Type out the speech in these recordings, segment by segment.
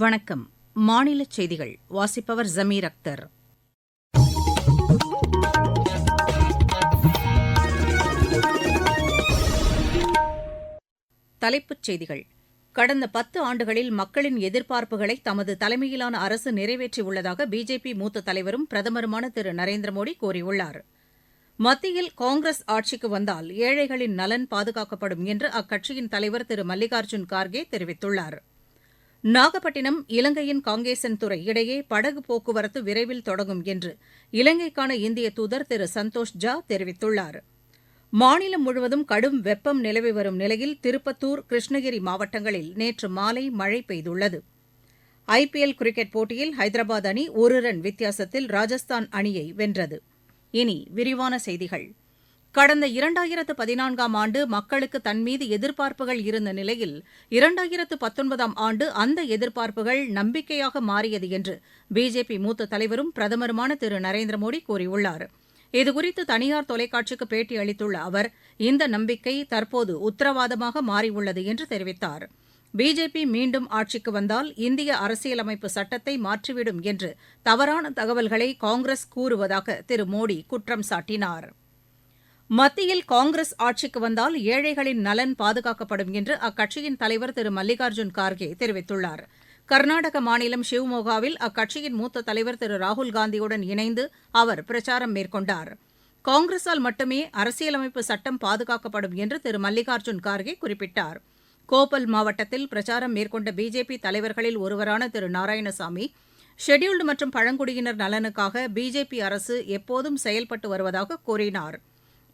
வணக்கம். மாநில செய்திகள். வாசிப்பவர் ஜமீர் அக்தர். தலைப்புச் செய்திகள். கடந்த பத்து ஆண்டுகளில் மக்களின் எதிர்பார்ப்புகளை தமது தலைமையிலான அரசு நிறைவேற்றியுள்ளதாக பிஜேபி மூத்த தலைவரும் பிரதமருமான திரு நரேந்திர மோடி கூறியுள்ளார். மத்தியில் காங்கிரஸ் ஆட்சிக்கு வந்தால் ஏழைகளின் நலன் பாதுகாக்கப்படும் என்று அக்கட்சியின் தலைவர் திரு மல்லிகார்ஜுன் கார்கே தெரிவித்துள்ளார். நாகப்பட்டினம் இலங்கையின் காங்கேசன் துறை இடையே படகு போக்குவரத்து விரைவில் தொடங்கும் என்று இலங்கைக்கான இந்திய தூதர் திரு சந்தோஷ் ஜா தெரிவித்துள்ளார். மாநிலம் முழுவதும் கடும் வெப்பம் நிலவி வரும் நிலையில் திருப்பத்தூர் கிருஷ்ணகிரி மாவட்டங்களில் நேற்று மாலை மழை பெய்துள்ளது. ஐபிஎல் கிரிக்கெட் போட்டியில் ஹைதராபாத் அணி ஒரு ரன் வித்தியாசத்தில் ராஜஸ்தான் அணியை வென்றது. இனி விரிவான செய்திகள். கடந்த இரண்டாயிரத்து பதினான்காம் ஆண்டு மக்களுக்கு தன்மீது எதிர்பார்ப்புகள் இருந்த நிலையில் இரண்டாயிரத்து பத்தொன்பதாம் ஆண்டு அந்த எதிர்பார்ப்புகள் நம்பிக்கையாக மாறியது என்று பிஜேபி மூத்த தலைவரும் பிரதமருமான திரு நரேந்திர மோடி கூறியுள்ளார். இதுகுறித்து தனியார் தொலைக்காட்சிக்கு பேட்டி அளித்துள்ள அவர் இந்த நம்பிக்கை தற்போது உத்தரவாதமாக மாறியுள்ளது என்று தெரிவித்தார். பிஜேபி மீண்டும் ஆட்சிக்கு வந்தால் இந்திய அரசியலமைப்பு சட்டத்தை மாற்றிவிடும் என்று தவறான தகவல்களை காங்கிரஸ் கூறுவதாக திரு மோடி குற்றம் சாட்டினார். மத்தியில் காங்கிரஸ் ஆட்சிக்கு வந்தால் ஏழைகளின் நலன் பாதுகாக்கப்படும் என்று அக்கட்சியின் தலைவர் திரு மல்லிகார்ஜுன் கார்கே தெரிவித்துள்ளார். கர்நாடக மாநிலம் ஷிவ்மோகாவில் அக்கட்சியின் மூத்த தலைவர் திரு ராகுல்காந்தியுடன் இணைந்து அவர் பிரச்சாரம் மேற்கொண்டார். காங்கிரஸால் மட்டுமே அரசியலமைப்பு சட்டம் பாதுகாக்கப்படும் என்று திரு மல்லிகார்ஜுன் கார்கே குறிப்பிட்டார். கோப்பல் மாவட்டத்தில் பிரச்சாரம் மேற்கொண்ட பிஜேபி தலைவர்களில் ஒருவரான திரு நாராயணசாமி ஷெட்யூல்டு மற்றும் பழங்குடியினர் நலனுக்காக பிஜேபி அரசு எப்போதும் செயல்பட்டு வருவதாக கூறினார்.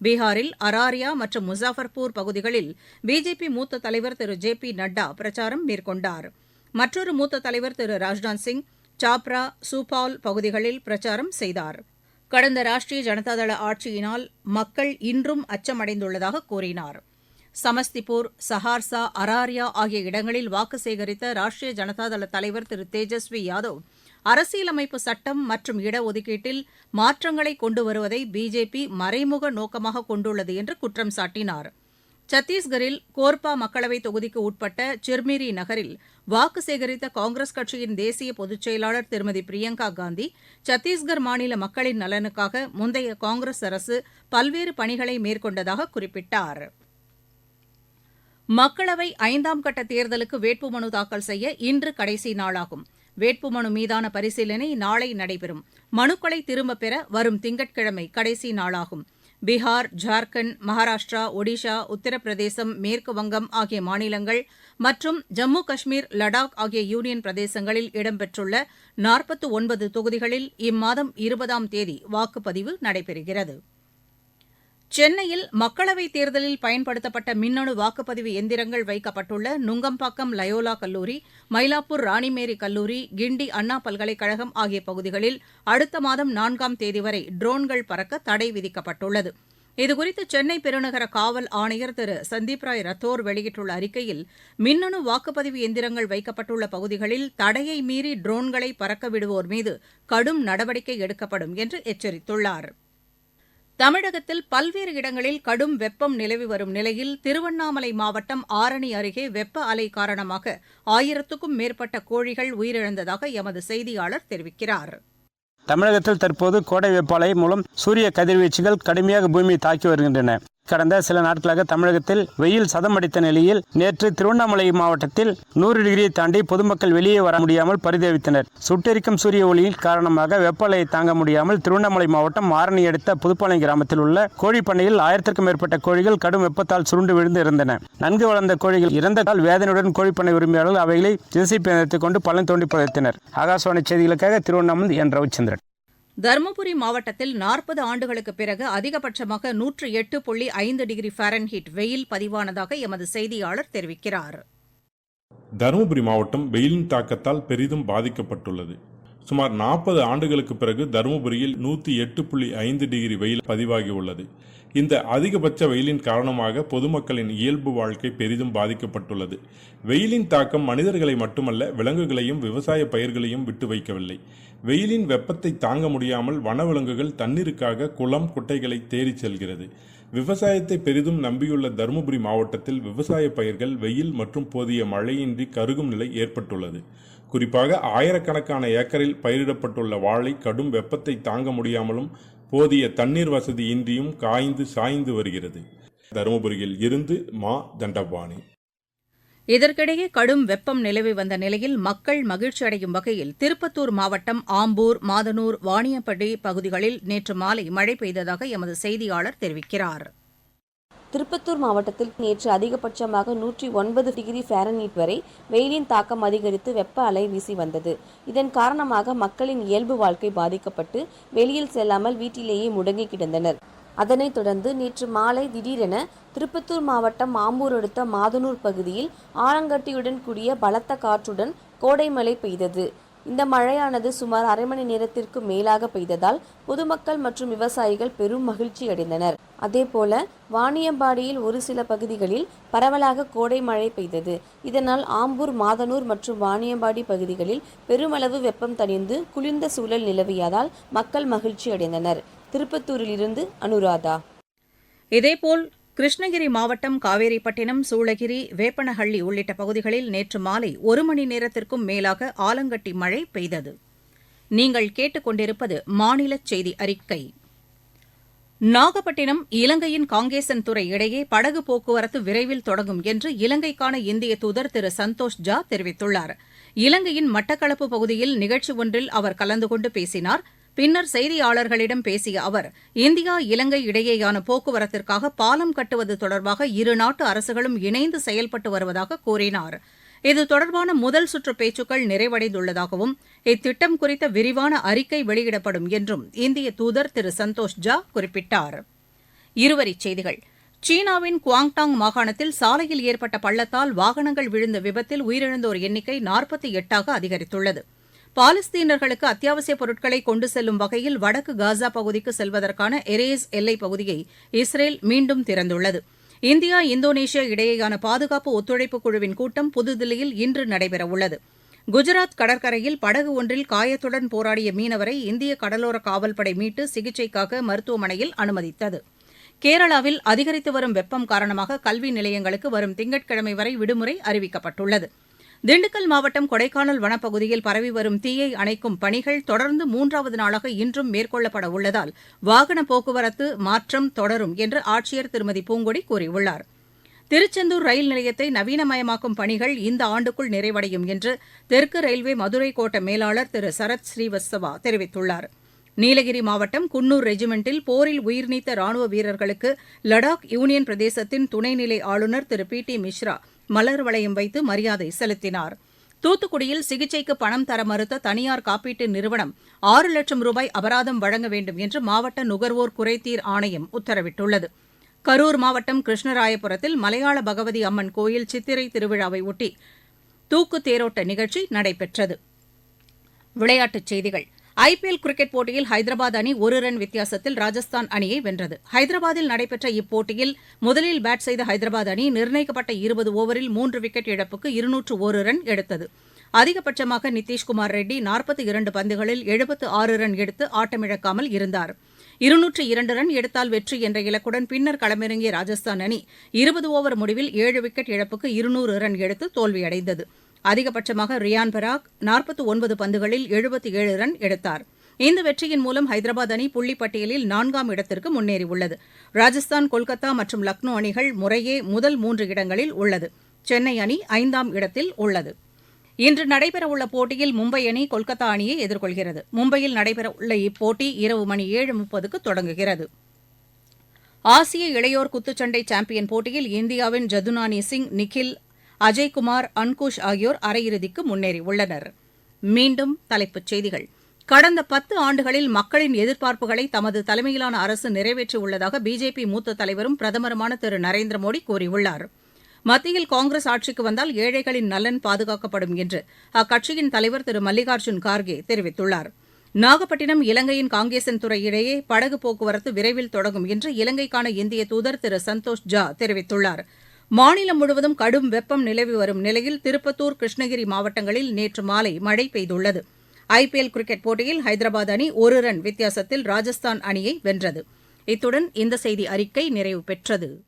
பீகாரில் அராரியா மற்றும் முசாஃபர்பூர் பகுதிகளில் பிஜேபி மூத்த தலைவர் திரு ஜே பி நட்டா பிரச்சாரம் மேற்கொண்டார். மற்றொரு மூத்த தலைவர் திரு ராஜ்நாத் சிங் சாப்ரா சூபால் பகுதிகளில் பிரச்சாரம் செய்தார். கடந்த ராஷ்டிரிய ஜனதாதள ஆட்சியினால் மக்கள் இன்றும் அச்சமடைந்துள்ளதாக கூறினார். சமஸ்திபூர் சஹார்சா அராரியா ஆகிய இடங்களில் வாக்கு சேகரித்த ராஷ்டிரிய ஜனதாதள தலைவர் திரு தேஜஸ்வி யாதவ் அரசியலமைப்பு சட்டம் மற்றும் இடஒதுக்கீட்டில் மாற்றங்களை கொண்டு வருவதை பிஜேபி மறைமுக நோக்கமாக கொண்டுள்ளது என்று குற்றம் சாட்டினார். சத்தீஸ்கரில் கோர்பா மக்களவைத் தொகுதிக்கு உட்பட்ட சிர்மிரி நகரில் வாக்கு சேகரித்த காங்கிரஸ் கட்சியின் தேசிய பொதுச் செயலாளர் திருமதி பிரியங்கா காந்தி சத்தீஸ்கர் மாநில மக்களின் நலனுக்காக முந்தைய காங்கிரஸ் அரசு பல்வேறு பணிகளை மேற்கொண்டதாக குறிப்பிட்டார். மக்களவை ஐந்தாம் கட்ட தேர்தலுக்கு வேட்புமனு தாக்கல் செய்ய இன்று கடைசி நாளாகும். வேட்புமனு மீதான பரிசீலனை நாளை நடைபெறும். மனுக்களை திரும்பப் பெற வரும் திங்கட்கிழமை கடைசி நாளாகும். பீகார் ஜார்க்கண்ட் மகாராஷ்டிரா ஒடிஷா உத்தரப்பிரதேசம் மேற்கு வங்கம் ஆகிய மாநிலங்கள் மற்றும் ஜம்மு காஷ்மீர் லடாக் ஆகிய யூனியன் பிரதேசங்களில் இடம்பெற்றுள்ள நாற்பத்து ஒன்பது தொகுதிகளில் இம்மாதம் இருபதாம் தேதி வாக்குப்பதிவு நடைபெறுகிறது. சென்னையில் மக்களவைத் தேர்தலில் பயன்படுத்தப்பட்ட மின்னணு வாக்குப்பதிவு எந்திரங்கள் வைக்கப்பட்டுள்ள நுங்கம்பாக்கம் லயோலா கல்லூரி மயிலாப்பூர் ராணிமேரி கல்லூரி கிண்டி அண்ணா பல்கலைக்கழகம் ஆகிய பகுதிகளில் அடுத்த மாதம் நான்காம் தேதி வரை ட்ரோன்கள் பறக்க தடை விதிக்கப்பட்டுள்ளது. இதுகுறித்து சென்னை பெருநகர காவல் ஆணையர் திரு. சந்தீப் ராய் ரத்தோர் வெளியிட்டுள்ள அறிக்கையில் மின்னணு வாக்குப்பதிவு எந்திரங்கள் வைக்கப்பட்டுள்ள பகுதிகளில் தடையை மீறி ட்ரோன்களை பறக்க விடுவோர் மீது கடும் நடவடிக்கை எடுக்கப்படும் என்று எச்சரித்துள்ளாா் தமிழகத்தில் பல்வேறு இடங்களில் கடும் வெப்பம் நிலவி வரும் நிலையில் திருவண்ணாமலை மாவட்டம் ஆரணி அருகே வெப்ப அலை காரணமாக ஆயிரத்துக்கும் மேற்பட்ட கோழிகள் உயிரிழந்ததாக எமது செய்தியாளர் தெரிவிக்கிறார். தமிழகத்தில் தற்போது கோடை வெப்பாலை மூலம் சூரிய கதிர்வீச்சுகள் கடுமையாக பூமியை தாக்கி வருகின்றன. கடந்த சில நாட்களாக தமிழகத்தில் வெயில் சதமடித்த நிலையில் நேற்று திருவண்ணாமலை மாவட்டத்தில் நூறு டிகிரியை தாண்டி பொதுமக்கள் வெளியே வர முடியாமல் பரிதவித்தனர். சுட்டெரிக்கும் சூரிய ஒளியின் காரணமாக வெப்பலையை தாங்க முடியாமல் திருவண்ணாமலை மாவட்டம் ஆரணி அடுத்த புதுப்பாளையம் கிராமத்தில் உள்ள கோழி பண்ணையில் ஆயிரத்திற்கும் மேற்பட்ட கோழிகள் கடும் வெப்பத்தால் சுருண்டு விழுந்து இருந்தன நன்கு வளர்ந்த கோழிகள் இறந்ததால் வேதனையுடன் கோழிப்பண்ணை உரிமையாளர்கள் அவைகளை ஜெசிபி எடுத்துக் கொண்டு பள்ளம் தோண்டி புதைத்தனர். ஆகாசவாணி செய்திகளுக்காக திருவண்ணாமலை என் ரவிச்சந்திரன். தருமபுரி மாவட்டத்தில் நாற்பது ஆண்டுகளுக்கு பிறகு அதிகபட்சமாக நூற்று எட்டு புள்ளி ஐந்து டிகிரி ஃபாரன்ஹீட் வெயில் பதிவானதாக எமது செய்தியாளர் தெரிவிக்கிறார். தருமபுரி மாவட்டம் வெயிலின் தாக்கத்தால் பெரிதும் பாதிக்கப்பட்டுள்ளது. சுமார் நாற்பது ஆண்டுகளுக்கு பிறகு தருமபுரியில் நூற்றி எட்டு புள்ளி ஐந்து டிகிரி வெயில் பதிவாகியுள்ளது. இந்த அதிகபட்ச வெயிலின் காரணமாக பொதுமக்களின் இயல்பு வாழ்க்கை பெரிதும் பாதிக்கப்பட்டுள்ளது. வெயிலின் தாக்கம் மனிதர்களை மட்டுமல்ல விலங்குகளையும் விவசாய பயிர்களையும் விட்டு வைக்கவில்லை. வெயிலின் வெப்பத்தை தாங்க முடியாமல் வனவிலங்குகள் தண்ணீருக்காக குளம் குட்டைகளை தேடி செல்கிறது. விவசாயத்தை பெரிதும் நம்பியுள்ள தருமபுரி மாவட்டத்தில் விவசாய பயிர்கள் வெயில் மற்றும் போதிய மழையின்றி கருகும் நிலை ஏற்பட்டுள்ளது. குறிப்பாக ஆயிரக்கணக்கான ஏக்கரில் பயிரிடப்பட்டுள்ள வாழை கடும் வெப்பத்தை தாங்க முடியாமலும் போதிய தண்ணீர் வசதியின்றியும் காய்ந்து சாய்ந்து வருகிறது. தருமபுரியில் இருந்து மா. தண்டபாணி. இதற்கிடையே கடும் வெப்பம் நிலவி வந்த நிலையில் மக்கள் மகிழ்ச்சி அடையும் வகையில் திருப்பத்தூர் மாவட்டம் ஆம்பூர் மாதனூர் வாணியம்பட்டி பகுதிகளில் நேற்று மாலை மழை பெய்ததாக எமது செய்தியாளர் தெரிவிக்கிறார். திருப்பத்தூர் மாவட்டத்தில் நேற்று அதிகபட்சமாக நூற்றி ஒன்பது டிகிரி ஃபாரன்ஹீட் வரை வெயிலின் தாக்கம் அதிகரித்து வெப்ப அலை வீசி வந்தது. இதன் காரணமாக மக்களின் இயல்பு வாழ்க்கை பாதிக்கப்பட்டு வெளியில் செல்லாமல் வீட்டிலேயே முடங்கி கிடந்தனர். அதனைத் தொடர்ந்து நேற்று மாலை திடீரென திருப்பத்தூர் மாவட்டம் ஆம்பூர் அடுத்த மாதனூர் பகுதியில் ஆலங்கட்டியுடன் கூடிய பலத்த காற்றுடன் கோடை மழை பெய்தது. இந்த மழையானது சுமார் அரை மணி நேரத்திற்கு மேலாக பெய்ததால் பொதுமக்கள் மற்றும் விவசாயிகள் பெரும் மகிழ்ச்சி அடைந்தனர் அதேபோல வாணியம்பாடியில் ஒரு சில பகுதிகளில் பரவலாக கோடை மழை பெய்தது. இதனால் ஆம்பூர் மாதனூர் மற்றும் வாணியம்பாடி பகுதிகளில் பெருமளவு வெப்பம் தணிந்து குளிர்ந்த சூழல் நிலவியதால் மக்கள் மகிழ்ச்சி அடைந்தனர். திருப்பத்தூரிலிருந்து அனுராதா. இதேபோல் கிருஷ்ணகிரி மாவட்டம் காவேரிப்பட்டினம் சூளகிரி வேப்பனஹள்ளி உள்ளிட்ட பகுதிகளில் நேற்று மாலை ஒரு மணி நேரத்திற்கும் மேலாக ஆலங்கட்டி மழை பெய்தது. நீங்கள் கேட்டுக்கொண்டிருப்பது மாநில செய்தி அறிக்கை. நாகப்பட்டினம் இலங்கையின் காங்கேசன் துறை இடையே படகு போக்குவரத்து விரைவில் தொடங்கும் என்று இலங்கைக்கான இந்திய தூதர் திரு சந்தோஷ் ஜா தெரிவித்துள்ளார். இலங்கையின் மட்டக்களப்பு பகுதியில் நிகழ்ச்சி ஒன்றில் அவர் கலந்து கொண்டு பேசினார். பின்னர் செய்தியாளர்களிடம் பேசிய அவர் இந்தியா இலங்கை இடையேயான போக்குவரத்திற்காக பாலம் கட்டுவது தொடர்பாக இரு நாட்டு அரசுகளும் இணைந்து செயல்பட்டு வருவதாக கூறினார். இது தொடர்பான முதல் சுற்று பேச்சுக்கள் நிறைவடைந்துள்ளதாகவும் இத்திட்டம் குறித்த விரிவான அறிக்கை வெளியிடப்படும் என்றும் இந்திய தூதர் திரு. சந்தோஷ் ஜா குறிப்பிட்டார். இருவரிச் செய்திகள். சீனாவின் குவாங்டாங் மாகாணத்தில் சாலையில் ஏற்பட்ட பள்ளத்தால் வாகனங்கள் விழுந்த விபத்தில் உயிரிழந்தோர் எண்ணிக்கை நாற்பத்தி எட்டாக அதிகரித்துள்ளது. பாலஸ்தீனர்களுக்கு அத்தியாவசிய பொருட்களை கொண்டு செல்லும் வகையில் வடக்கு காசா பகுதிக்கு செல்வதற்கான எரேஸ் எல்லைப் பகுதியை இஸ்ரேல் மீண்டும் திறந்துள்ளது. இந்தியா இந்தோனேஷியா இடையேயான பாதுகாப்பு ஒத்துழைப்பு குழுவின் கூட்டம் புதுதில்லியில் இன்று நடைபெறவுள்ளது. குஜராத் கடற்கரையில் படகு ஒன்றில் காயத்துடன் போராடிய மீனவரை இந்திய கடலோர காவல்படை மீட்டு சிகிச்சைக்காக மருத்துவமனையில் அனுமதித்தது. கேரளாவில் அதிகரித்து வரும் வெப்பம் காரணமாக கல்வி நிலையங்களுக்கு வரும் திங்கட்கிழமை வரை விடுமுறை அறிவிக்கப்பட்டுள்ளது. திண்டுக்கல் மாவட்டம் கொடைக்கானல் வனப்பகுதியில் பரவி வரும் தீயை அணைக்கும் பணிகள் தொடர்ந்து மூன்றாவது நாளாக இன்றும் மேற்கொள்ளப்பட உள்ளதால் வாகன போக்குவரத்து மாற்றம் தொடரும் என்று ஆட்சியர் திருமதி பூங்கொடி கூறியுள்ளார். திருச்செந்தூர் ரயில் நிலையத்தை நவீனமயமாக்கும் பணிகள் இந்த ஆண்டுக்குள் நிறைவடையும் என்று தெற்கு ரயில்வே மதுரை கோட்ட மேலாளர் திரு. சரத் ஸ்ரீவத்சவா தெரிவித்துள்ளார். நீலகிரி மாவட்டம் குன்னூர் ரெஜிமெண்டில் போரில் உயிர்நீத்த ராணுவ வீரர்களுக்கு லடாக் யூனியன் பிரதேசத்தின் துணைநிலை ஆளுநர் திரு. பி. டி. மிஸ்ரா மலர் வளையம் வைத்து மரியாதை செலுத்தினார். தூத்துக்குடியில் சிகிச்சைக்கு பணம் தர மறுத்த தனியார் காப்பீட்டு நிறுவனம் ஆறு லட்சம் ரூபாய் அபராதம் வழங்க வேண்டும் என்று மாவட்ட நுகர்வோர் குறைதீர் ஆணையம் உத்தரவிட்டுள்ளது. கரூர் மாவட்டம் கிருஷ்ணராயபுரத்தில் மலையாள பகவதி அம்மன் கோயில் சித்திரை திருவிழாவை ஒட்டி தூக்கு தேரோட்ட நிகழ்ச்சி நடைபெற்றது. விளையாட்டுச் செய்திகள். ஐபிஎல் கிரிக்கெட் போட்டியில் ஹைதராபாத் அணி ஒரு ரன் வித்தியாசத்தில் ராஜஸ்தான் அணியை வென்றது. ஹைதராபாத்தில் நடைபெற்ற இப்போட்டியில் முதலில் பேட் செய்த ஹைதராபாத் அணி நிர்ணயிக்கப்பட்ட இருபது ஓவரில் மூன்று விக்கெட் இழப்புக்கு இருநூற்று ஒரு ரன் எடுத்தது. அதிகபட்சமாக நிதிஷ்குமார் ரெட்டி நாற்பத்தி இரண்டு பந்துகளில் எழுபத்து ஆறு ரன் எடுத்து ஆட்டமிழக்காமல் இருந்தார். இருநூற்று இரண்டு ரன் எடுத்தால் வெற்றி என்ற இலக்குடன் பின்னர் களமிறங்கிய ராஜஸ்தான் அணி இருபது ஓவர் முடிவில் ஏழு விக்கெட் இழப்புக்கு இருநூறு ரன் எடுத்து தோல்வியடைந்தது. அதிகபட்சமாக ரியான் பராக் நாற்பத்து ஒன்பது பந்துகளில் எழுபத்தி ஏழு ரன் எடுத்தார். இந்த வெற்றியின் மூலம் ஹைதராபாத் அணி புள்ளிப் பட்டியலில் நான்காம் இடத்திற்கு முன்னேறியுள்ளது. ராஜஸ்தான் கொல்கத்தா மற்றும் லக்னோ அணிகள் முறையே முதல் மூன்று இடங்களில் உள்ளது. சென்னை அணி ஐந்தாம் இடத்தில் உள்ளது. இன்று நடைபெறவுள்ள போட்டியில் மும்பை அணி கொல்கத்தா அணியை எதிர்கொள்கிறது. மும்பையில் நடைபெறவுள்ள இப்போட்டி இரவு மணி ஏழு முப்பதுக்கு தொடங்குகிறது. ஆசிய இளையோர் குத்துச்சண்டை சாம்பியன் போட்டியில் இந்தியாவின் ஜதுனானி சிங் நிகில் அஜய்குமார் அன்குஷ் ஆகியோர் அரையிறுதிக்கு முன்னேறியுள்ளனர். மீண்டும் தலைப்புச் செய்திகள். கடந்த பத்து ஆண்டுகளில் மக்களின் எதிர்பார்ப்புகளை தமது தலைமையிலான அரசு நிறைவேற்றியுள்ளதாக பிஜேபி மூத்த தலைவரும் பிரதமருமான திரு. நரேந்திர மோடி கூறியுள்ளார். மத்தியில் காங்கிரஸ் ஆட்சிக்கு வந்தால் ஏழைகளின் நலன் பாதுகாக்கப்படும் என்று அக்கட்சியின் தலைவர் திரு. மல்லிகார்ஜுன் கார்கே தெரிவித்துள்ளார். நாகப்பட்டினம் இலங்கையின் காங்கேசன் துறை இடையே படகு போக்குவரத்து விரைவில் தொடங்கும் என்று இலங்கைக்கான இந்திய தூதர் திரு. சந்தோஷ் ஜா தெரிவித்துள்ளார். மாநிலம் முழுவதும் கடும் வெப்பம் நிலவி வரும் நிலையில் திருப்பத்தூர் கிருஷ்ணகிரி மாவட்டங்களில் நேற்று மாலை மழை பெய்துள்ளது. ஐபிஎல் கிரிக்கெட் போட்டியில் ஹைதராபாத் அணி ஒரு ரன் வித்தியாசத்தில் ராஜஸ்தான் அணியை வென்றது. இத்துடன் இந்த செய்தி அறிக்கை நிறைவு பெற்றது.